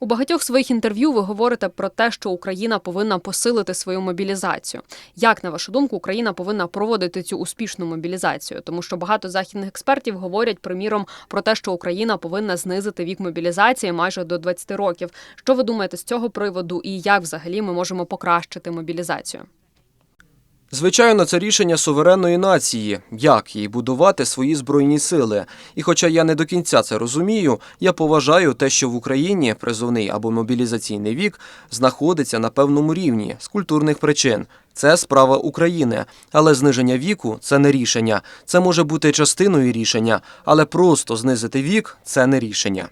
У багатьох своїх інтерв'ю ви говорите про те, що Україна повинна посилити свою мобілізацію. Як на вашу думку, Україна повинна проводити цю успішну мобілізацію? Тому що багато західних експертів говорять, приміром, про те, що Україна повинна знизити вік мобілізації майже до 20 років. Що ви думаєте з цього приводу, і як взагалі ми можемо покращити мобілізацію? Звичайно, це рішення суверенної нації, як їй будувати свої збройні сили. І хоча я не до кінця це розумію, я поважаю те, що в Україні призовний або мобілізаційний вік знаходиться на певному рівні з культурних причин. Це справа України, але зниження віку це не рішення. Це може бути частиною рішення, але просто знизити вік це не рішення.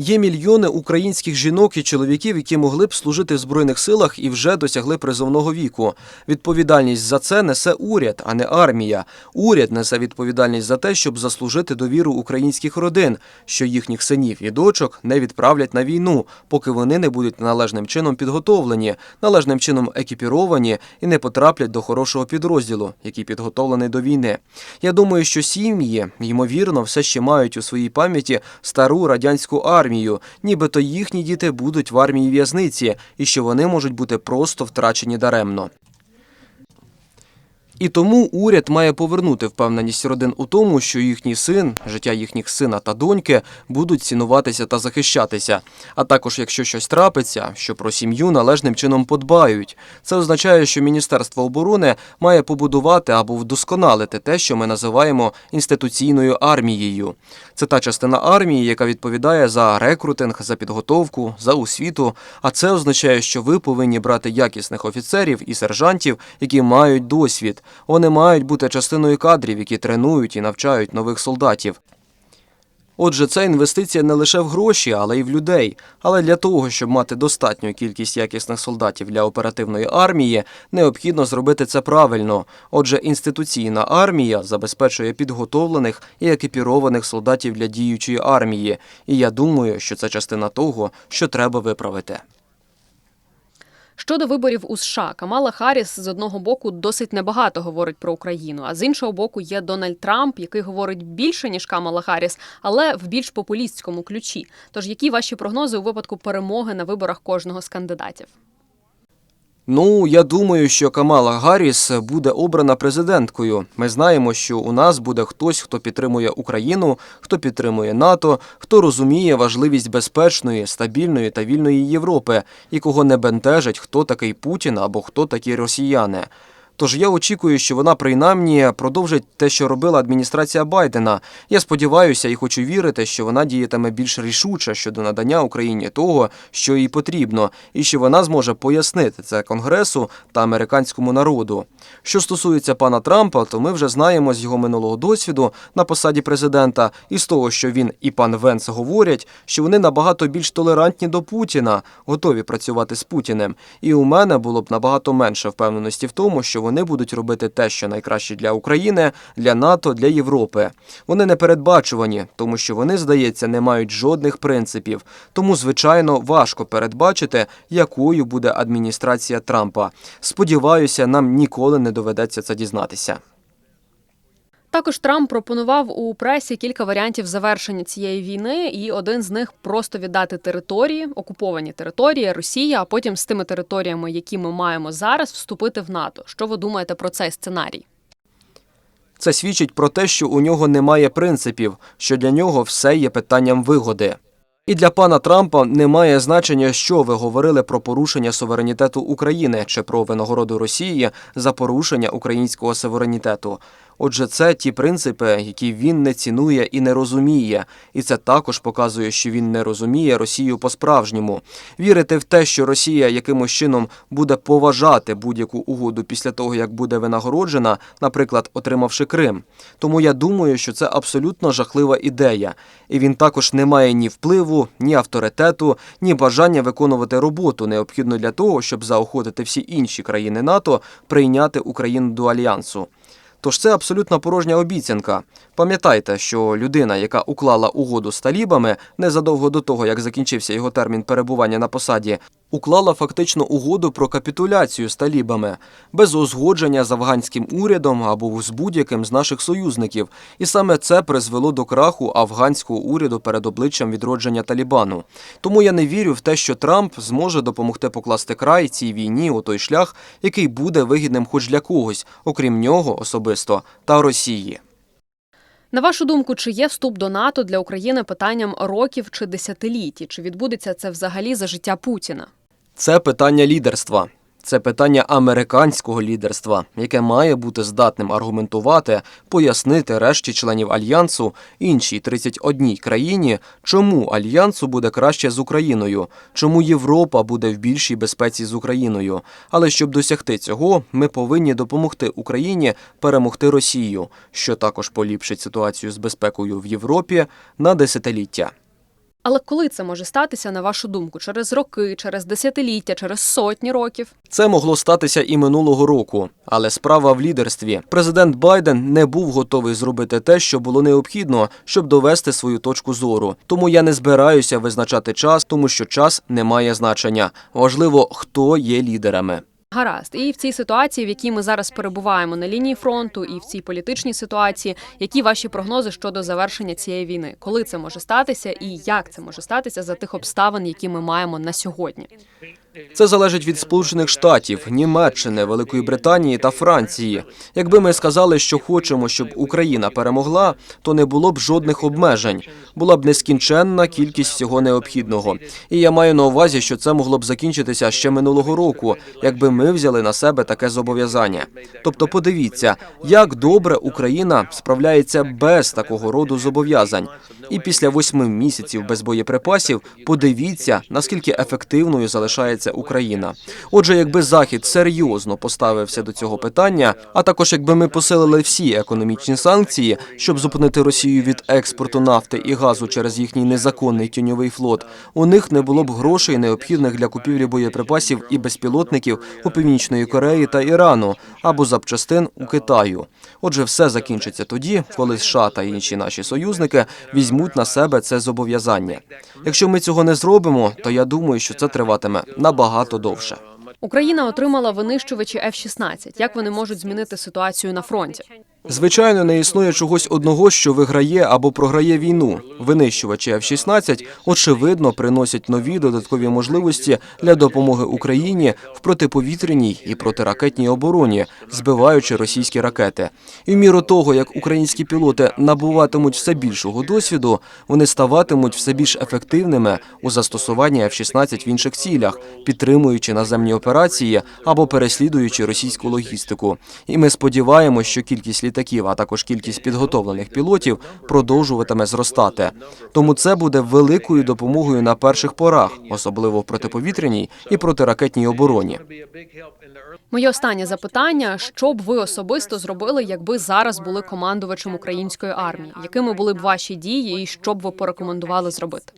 Є мільйони українських жінок і чоловіків, які могли б служити в збройних силах і вже досягли призовного віку. Відповідальність за це несе уряд, а не армія. Уряд несе відповідальність за те, щоб заслужити довіру українських родин, що їхніх синів і дочок не відправлять на війну, поки вони не будуть належним чином підготовлені, належним чином екіпіровані і не потраплять до хорошого підрозділу, який підготовлений до війни. Я думаю, що сім'ї, ймовірно, все ще мають у своїй пам'яті стару радянську армію, нібито їхні діти будуть в армії в'язниці, і що вони можуть бути просто втрачені даремно. І тому уряд має повернути впевненість родин у тому, що їхній син, життя їхніх сина та доньки будуть цінуватися та захищатися. А також, якщо щось трапиться, що про сім'ю належним чином подбають. Це означає, що Міністерство оборони має побудувати або вдосконалити те, що ми називаємо інституційною армією. Це та частина армії, яка відповідає за рекрутинг, за підготовку, за освіту. А це означає, що ви повинні брати якісних офіцерів і сержантів, які мають досвід. Вони мають бути частиною кадрів, які тренують і навчають нових солдатів. Отже, це інвестиція не лише в гроші, але й в людей. Але для того, щоб мати достатню кількість якісних солдатів для оперативної армії, необхідно зробити це правильно. Отже, інституційна армія забезпечує підготовлених і екіпірованих солдатів для діючої армії. І я думаю, що це частина того, що треба виправити. Щодо виборів у США, Камала Харріс з одного боку досить небагато говорить про Україну, а з іншого боку є Дональд Трамп, який говорить більше ніж Камала Харріс, але в більш популістському ключі. Тож які ваші прогнози у випадку перемоги на виборах кожного з кандидатів? Ну, я думаю, що Камала Гарріс буде обрана президенткою. Ми знаємо, що у нас буде хтось, хто підтримує Україну, хто підтримує НАТО, хто розуміє важливість безпечної, стабільної та вільної Європи, і кого не бентежить, хто такий Путін або хто такі росіяни. Тож я очікую, що вона принаймні продовжить те, що робила адміністрація Байдена. Я сподіваюся і хочу вірити, що вона діятиме більш рішуче щодо надання Україні того, що їй потрібно, і що вона зможе пояснити це Конгресу та американському народу. Що стосується пана Трампа, то ми вже знаємо з його минулого досвіду на посаді президента, і з того, що він і пан Венс говорять, що вони набагато більш толерантні до Путіна, готові працювати з Путіним. І у мене було б набагато менше впевненості в тому, що вони будуть робити те, що найкраще для України, для НАТО, для Європи. Вони не передбачувані, тому що вони, здається, не мають жодних принципів. Тому, звичайно, важко передбачити, якою буде адміністрація Трампа. Сподіваюся, нам ніколи не доведеться це дізнатися. Також Трамп пропонував у пресі кілька варіантів завершення цієї війни, і один з них просто віддати території, окуповані території Росії, а потім з тими територіями, які ми маємо зараз, вступити в НАТО. Що ви думаєте про цей сценарій? Це свідчить про те, що у нього немає принципів, що для нього все є питанням вигоди. І для пана Трампа немає значення, що ви говорили про порушення суверенітету України чи про винагороду Росії за порушення українського суверенітету. Отже, це ті принципи, які він не цінує і не розуміє, і це також показує, що він не розуміє Росію по-справжньому. Вірити в те, що Росія якимось чином буде поважати будь-яку угоду після того, як буде винагороджена, наприклад, отримавши Крим. Тому я думаю, що це абсолютно жахлива ідея, і він також не має ні впливу, ні авторитету, ні бажання виконувати роботу, необхідну для того, щоб заохотити всі інші країни НАТО прийняти Україну до альянсу. Тож це абсолютно порожня обіцянка. Пам'ятайте, що людина, яка уклала угоду з талібами незадовго до того, як закінчився його термін перебування на посаді, уклала фактично угоду про капітуляцію з талібами без узгодження з афганським урядом або з будь-яким з наших союзників, і саме це призвело до краху афганського уряду перед обличчям відродження Талібану. Тому я не вірю в те, що Трамп зможе допомогти покласти край цій війні у той шлях, який буде вигідним хоч для когось, окрім нього особисто та Росії. На вашу думку, чи є вступ до НАТО для України питанням років чи десятиліть? Чи відбудеться це взагалі за життя Путіна? Це питання лідерства. Це питання американського лідерства, яке має бути здатним аргументувати, пояснити решті членів альянсу іншій 31 країні, чому альянсу буде краще з Україною, чому Європа буде в більшій безпеці з Україною. Але щоб досягти цього, ми повинні допомогти Україні перемогти Росію, що також поліпшить ситуацію з безпекою в Європі на десятиліття. Але коли це може статися, на вашу думку, через роки, через десятиліття, через сотні років? Це могло статися і минулого року, але справа в лідерстві. Президент Байден не був готовий зробити те, що було необхідно, щоб довести свою точку зору. Тому я не збираюся визначати час, тому що час не має значення. Важливо, хто є лідерами. Гаразд, і в цій ситуації, в якій ми зараз перебуваємо на лінії фронту, і в цій політичній ситуації, які ваші прогнози щодо завершення цієї війни? Коли це може статися, і як це може статися за тих обставин, які ми маємо на сьогодні? Це залежить від Сполучених Штатів, Німеччини, Великої Британії та Франції. Якби ми сказали, що хочемо, щоб Україна перемогла, то не було б жодних обмежень. Була б нескінченна кількість всього необхідного. І я маю на увазі, що це могло б закінчитися ще минулого року, якби ми взяли на себе таке зобов'язання. Тобто, подивіться, як добре Україна справляється без такого роду зобов'язань. І після восьми місяців без боєприпасів подивіться, наскільки ефективною залишається Україна. Отже, якби Захід серйозно поставився до цього питання, а також якби ми посилили всі економічні санкції, щоб зупинити Росію від експорту нафти і газу через їхній незаконний тіньовий флот, у них не було б грошей, необхідних для купівлі боєприпасів і безпілотників у Північної Кореї та Ірану або запчастин у Китаю. Отже, все закінчиться тоді, коли США та інші наші союзники візьмуть на себе це зобов'язання. Якщо ми цього не зробимо, то я думаю, що це триватиме набагато довше. Україна отримала винищувачі F-16. Як вони можуть змінити ситуацію на фронті? Звичайно, не існує чогось одного, що виграє або програє війну. Винищувачі F-16, очевидно, приносять нові додаткові можливості для допомоги Україні в протиповітряній і протиракетній обороні, збиваючи російські ракети. І в міру того, як українські пілоти набуватимуть все більшого досвіду, вони ставатимуть все більш ефективними у застосуванні F-16 в інших цілях, підтримуючи наземні операції або переслідуючи російську логістику. І ми сподіваємося, що кількість літаків, а також кількість підготовлених пілотів продовжуватиме зростати. Тому це буде великою допомогою на перших порах, особливо в протиповітряній і протиракетній обороні. Моє останнє запитання: що б ви особисто зробили, якби зараз були командувачем української армії? Якими були б ваші дії, і що б ви порекомендували зробити?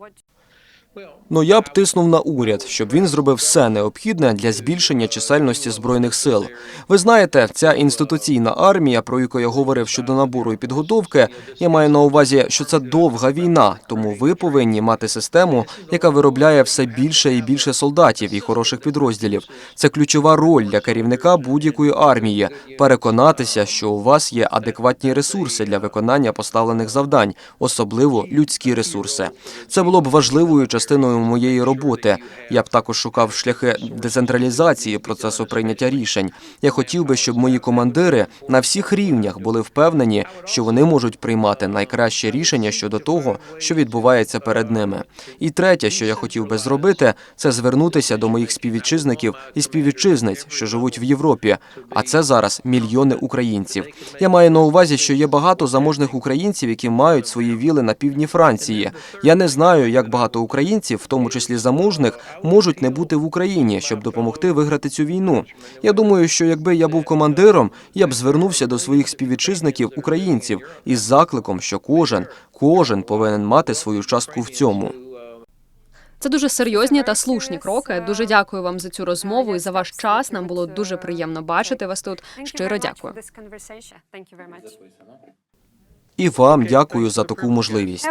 Ну я б тиснув на уряд, щоб він зробив все необхідне для збільшення чисельності збройних сил. Ви знаєте, ця інституційна армія, про яку я говорив щодо набору і підготовки, я маю на увазі, що це довга війна, тому ви повинні мати систему, яка виробляє все більше і більше солдатів і хороших підрозділів. Це ключова роль для керівника будь-якої армії переконатися, що у вас є адекватні ресурси для виконання поставлених завдань, особливо людські ресурси. Це було б важливою частиною моєї роботи. Я б також шукав шляхи децентралізації процесу прийняття рішень. Я хотів би, щоб мої командири на всіх рівнях були впевнені, що вони можуть приймати найкраще рішення щодо того, що відбувається перед ними. І третє, що я хотів би зробити, це звернутися до моїх співвітчизників і співвітчизниць, що живуть в Європі. А це зараз мільйони українців. Я маю на увазі, що є багато заможних українців, які мають свої віли на півдні Франції. Я не знаю, як багато українців, в тому числі заможних, можуть не бути в Україні, щоб допомогти виграти цю війну. Я думаю, що якби я був командиром, я б звернувся до своїх співвітчизників українців із закликом, що кожен, кожен повинен мати свою частку в цьому. Це дуже серйозні та слушні кроки. Дуже дякую вам за цю розмову і за ваш час. Нам було дуже приємно бачити вас тут. Щиро дякую. І вам дякую за таку можливість.